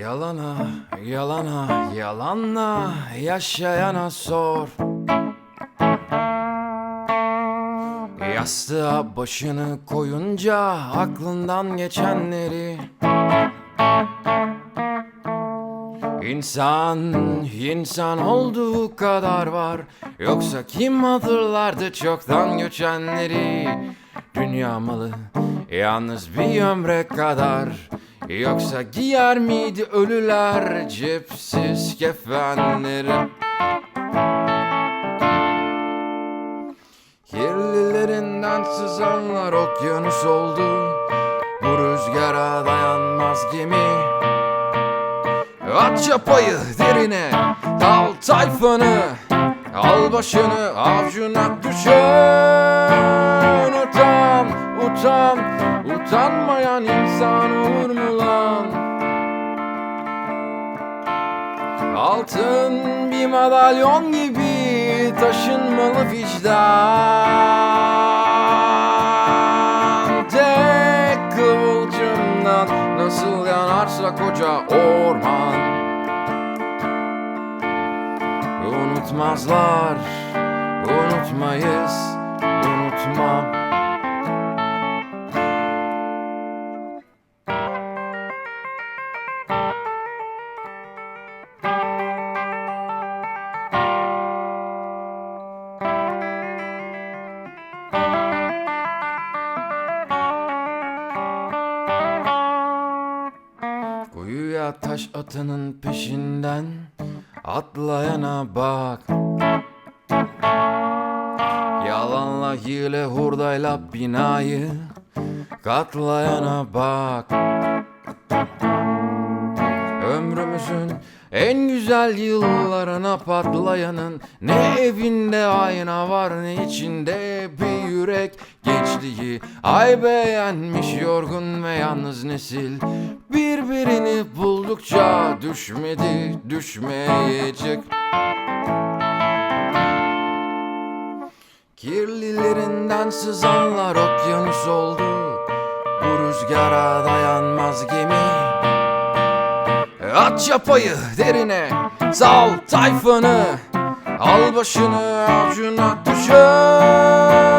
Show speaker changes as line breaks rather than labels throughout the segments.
Yalana, yalana, yalanla yaşayana sor. Yastığa başını koyunca aklından geçenleri. İnsan, insan olduğu kadar var. Yoksa kim hatırlardı çoktan göçenleri? Dünya malı yalnız bir ömre kadar Yoksa giyer miydi ölüler cepsiz kefenleri? Kirlilerinden sızanlar okyanus oldu. Bu rüzgara dayanmaz gemi. At çapayı derine Dal tayfanı. Al başını avcuna düşen Utan, utan. Utanmayan insan olur mu Altın bir madalyon gibi taşınmalı vicdan. Tek kıvılcımdan nasıl yanarsa koca orman. Unutmazlar, unutmayız, unutmam Taş atının peşinden atlayana bak. Yalanla hile hurdayla binayı katlayana bak Ömrümüzün en güzel yıllarına patlayanın Ne evinde ayna var ne içinde bir yürek Gençliği ay beğenmiş yorgun ve yalnız nesil. Birbirini buldukça düşmedi düşmeyecek. Kirlilerinden sızanlar okyanus oldu. Bu rüzgara dayanmaz gemi At çapayı derine Sal tayfanı Al başını avcuna düşer.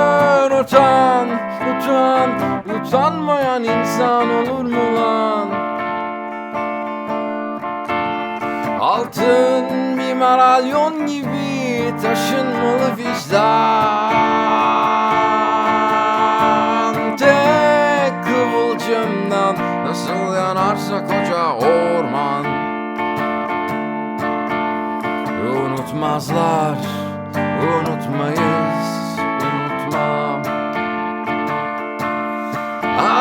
Utan, utan, utanmayan insan olur mu lan? Altın bir madalyon gibi taşınmalı vicdan yanarsa koca orman. Unutmazlar, unutmayız, unutmam.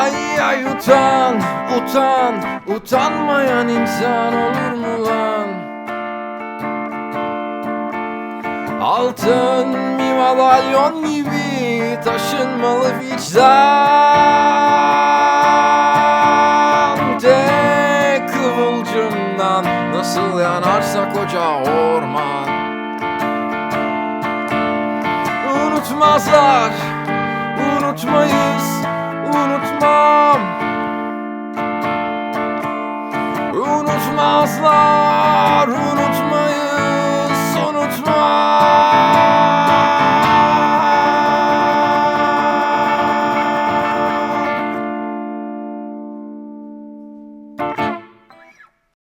Ay ay utan, utan, utanmayan insan olur mu lan? Altın bir madalyon gibi taşınmalı vicdan Kızıl yanarsa koca orman. Unutmazlar Unutmayız Unutmam. Unutmazlar Unutmam.